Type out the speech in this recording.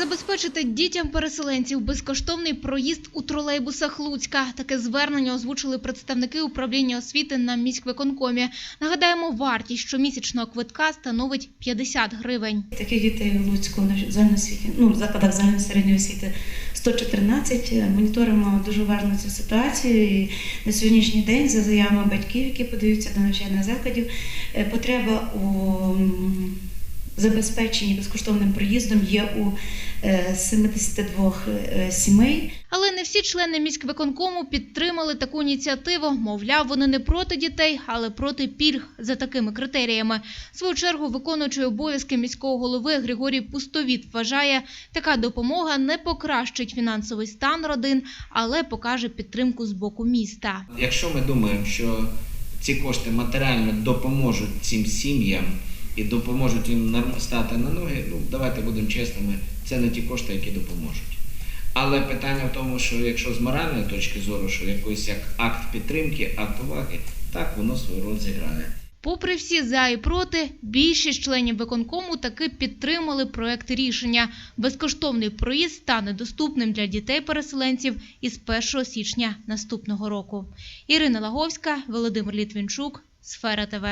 Забезпечити дітям переселенців безкоштовний проїзд у тролейбусах Луцька. Таке звернення озвучили представники управління освіти на міськвиконкомі. Нагадаємо, вартість щомісячного квитка становить 50 гривень. Таких дітей у Луцьку на загальноосвіті, ну, закладах загальної середньої освіти 114. Моніторимо дуже уважно цю ситуацію. І на сьогоднішній день, за заявами батьків, які подаються до навчальних закладів, е, потреба у забезпеченні безкоштовним проїздом є у 72 е, сімей. Але не всі члени міськвиконкому підтримали таку ініціативу. Мовляв, вони не проти дітей, але проти пільг за такими критеріями. В свою чергу, виконуючий обов'язки міського голови Григорій Пустовіт вважає, така допомога не покращить фінансовий стан родин, але покаже підтримку з боку міста. Якщо ми думаємо, що ці кошти матеріально допоможуть цим сім'ям і допоможуть їм стати на ноги, ну давайте будемо чесними, це не ті кошти, які допоможуть. Але питання в тому, що якщо з моральної точки зору, що якийсь як акт підтримки, акт уваги, так воно свою роль зіграє. Попри всі за і проти, більшість членів виконкому таки підтримали проект рішення. Безкоштовний проїзд стане доступним для дітей-переселенців із 1 січня наступного року. Ірина Лаговська, Володимир Літвінчук, Сфера ТВ.